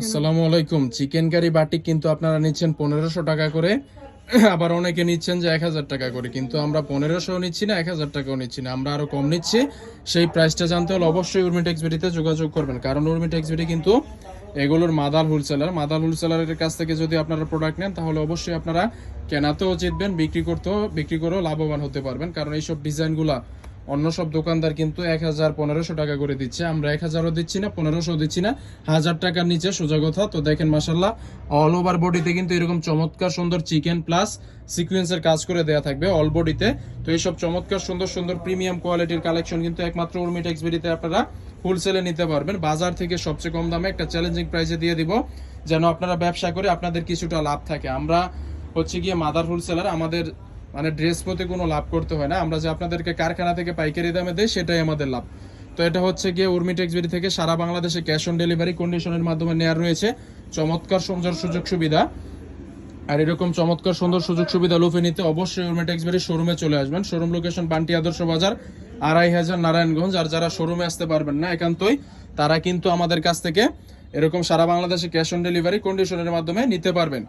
আসসালামু আলাইকুম। Chicken curry batik কিন্তু আপনারা নিচ্ছেন পনেরোশো টাকা করে। আবার অনেকে নিচ্ছেন যে এক হাজার টাকা করে, কিন্তু আমরা নিচ্ছি না, এক হাজার টাকাও নিচ্ছি না। আমরা কম নিচ্ছি। সেই প্রাইসটা জানতে হলে অবশ্যই উর্মিটেক্স বিডিতে যোগাযোগ করবেন, কারণ উর্মিটেক্স বিডি কিন্তু এগুলোর মাদার হোলসেলার মাদার হোলসেলারের কাছ থেকে যদি আপনারা প্রোডাক্ট নেন, তাহলে অবশ্যই আপনারা কেনাতেও জিতবেন, বিক্রি করতেও, বিক্রি করেও লাভবান হতে পারবেন। কারণ এইসব ডিজাইনগুলা অন্য সব দোকানদার কিন্তু এক হাজার পনেরোশো টাকা করে দিচ্ছে। আমরা এক হাজারও দিচ্ছি না, পনেরোশো দিচ্ছি না, হাজার টাকার নিচে সোজা কথা। তো দেখেন মাসাল্লাহ অল ওভার বডিতে কিন্তু এরকম চমৎকার সুন্দর চিকেন প্লাস সিকুয়েন্সের কাজ করে দেওয়া থাকবে অল বডিতে তো এইসব চমৎকার, সুন্দর সুন্দর প্রিমিয়াম কোয়ালিটির কালেকশন কিন্তু একমাত্র উর্মিটেক্স বিডিতে আপনারা হোলসেলে নিতে পারবেন। বাজার থেকে সবচেয়ে কম দামে একটা চ্যালেঞ্জিং প্রাইসে দিয়ে দিব, যেন আপনারা ব্যবসা করে আপনাদের কিছুটা লাভ থাকে। আমরা হচ্ছে গিয়ে মাদার হোলসেলার আমাদের মানে ড্রেস প্রতি কোনো লাভ করতে হয় না। আমরা যে আপনাদেরকে কারখানা থেকে পাইকারি দামে দেই, সেটাই আমাদের লাভ। তো এটা হচ্ছে গিয়ে উর্মি বিডি থেকে সারা বাংলাদেশে ক্যাশ অন ডেলিভারি কন্ডিশনের মাধ্যমে নেওয়ার রয়েছে। চমৎকার সুন্দর সুযোগ সুবিধা। আর এরকম চমৎকার সুন্দর সুযোগ সুবিধা লুফে নিতে অবশ্যই উর্মি বেরি শোরুমে চলে আসবেন। শোরুম লোকেশন বান্টি আদর্শ বাজার, আড়াই হাজার নারায়ণগঞ্জ। আর যারা শোরুমে আসতে পারবেন না একান্তই, তারা কিন্তু আমাদের কাছ থেকে এরকম সারা বাংলাদেশে ক্যাশ অন ডেলিভারি কন্ডিশনের মাধ্যমে নিতে পারবেন।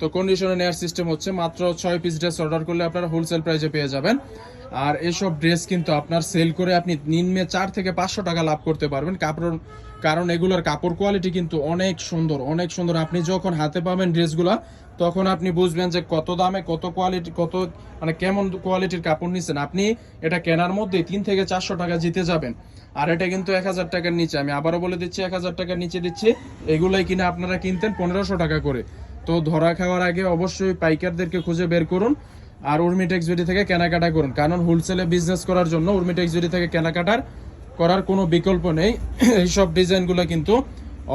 তো কন্ডিশনে নেওয়ার সিস্টেম হচ্ছে মাত্র ছয় পিস ড্রেস অর্ডার করলে আপনারা হোলসেল প্রাইসে পেয়ে যাবেন। আর এসব ড্রেস কিন্তু আপনার সেল করে আপনি নিম্নে চার থেকে পাঁচশো টাকা লাভ করতে পারবেন। কাপড় কারণ এগুলোর কাপড় কোয়ালিটি কিন্তু অনেক সুন্দর অনেক সুন্দর। আপনি যখন হাতে পাবেন ড্রেসগুলা তখন আপনি বুঝবেন যে কত দামে কত কোয়ালিটি কত মানে কেমন কোয়ালিটির কাপড় নিচ্ছেন আপনি এটা কেনার মধ্যে তিন থেকে চারশো টাকা জিতে যাবেন। আর এটা কিন্তু এক হাজার টাকার নিচে, আমি আবারও বলে দিচ্ছি, এক হাজার টাকার নিচে দিচ্ছি। এগুলাই কিনা আপনারা কিনতেন পনেরোশো টাকা করে। তো ধরা খাওয়ার আগে অবশ্যই পাইকারদেরকে খুঁজে বের করুন আর উর্মিটেক্স জুড়ি থেকে কেনাকাটা করুন। কারণ হোলসেলে বিজনেস করার জন্য উর্মিটেক্স জুড়ি থেকে কেনাকাটার করার কোনো বিকল্প নেই। এইসব ডিজাইনগুলো কিন্তু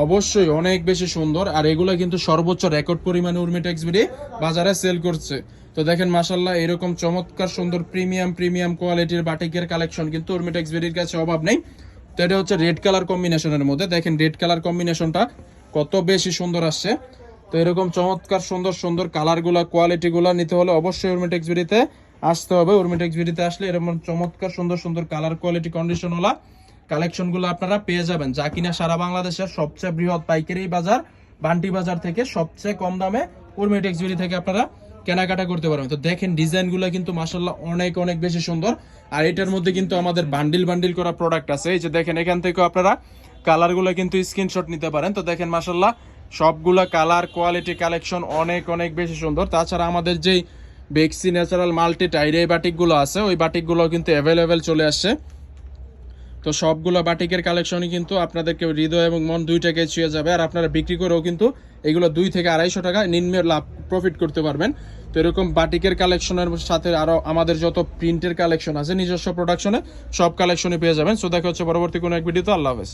অবশ্যই অনেক বেশি সুন্দর আর এগুলো কিন্তু সর্বোচ্চ রেকর্ড পরিমাণে উর্মিটেক্স বিডি বাজারে সেল করছে। তো দেখেন মাসাল্লাহ এরকম চমৎকার সুন্দর প্রিমিয়াম প্রিমিয়াম কোয়ালিটির বাটিকের কালেকশন কিন্তু উর্মিটেক্স বিডির কাছে অভাব নেই। তো এটা হচ্ছে রেড কালার কম্বিনেশনের মধ্যে। দেখেন রেড কালার কম্বিনেশনটা কত বেশি সুন্দর আসছে। তো এরকম চমৎকার, সুন্দর সুন্দর কালারগুলো, কোয়ালিটিগুলো নিতে হলে অবশ্যই উর্মিটেক্স বিডিতে আসতে হবে। উর্মিটেক্স বিডিতে আসলে এরকম চমৎকার, সুন্দর সুন্দর কালার, কোয়ালিটি কন্ডিশনওয়ালা কালেকশনগুলো আপনারা পেয়ে যাবেন। যা কিনা সারা বাংলাদেশের সবচেয়ে বৃহৎ পাইকারি বাজার, বান্টি বাজার থেকে সবচেয়ে কম দামে উর্মিটেক্স বিডি থেকে আপনারা কেনাকাটা করতে পারবেন। তো দেখেন, ডিজাইনগুলো কিন্তু মাসাল্লাহ অনেক অনেক বেশি সুন্দর। আর এটার মধ্যে কিন্তু আমাদের বান্ডিল বান্ডিল করা প্রোডাক্ট আছে। এই যে দেখেন, এখান থেকেও আপনারা কালারগুলো কিন্তু স্ক্রিনশট নিতে পারেন। তো দেখেন মাসাল্লাহ সবগুলা কালার কোয়ালিটি কালেকশন অনেক অনেক বেশি সুন্দর। তাছাড়া আমাদের যেই বেক্সি ন্যাচারাল মাল্টি টাইর বাটিকগুলো আছে, ওই বাটিকগুলো কিন্তু অ্যাভেলেবেল চলে আসছে। তো সবগুলো বাটিকের কালেকশনই কিন্তু আপনাদেরকে হৃদয় এবং মন দুইটাকে ছুঁয়ে যাবে, আর আপনারা বিক্রি করেও কিন্তু এগুলো দুই থেকে আড়াইশো টাকা নিম্নের লাভ প্রফিট করতে পারবেন। তো এরকম বাটিকের কালেকশনের সাথে আরও আমাদের যত প্রিন্টের কালেকশন আছে, নিজস্ব প্রোডাকশনে সব কালেকশনই পেয়ে যাবেন। সো দেখা হচ্ছে পরবর্তী কোনো এক ভিডিওতে আল্লাহ হাফেজ।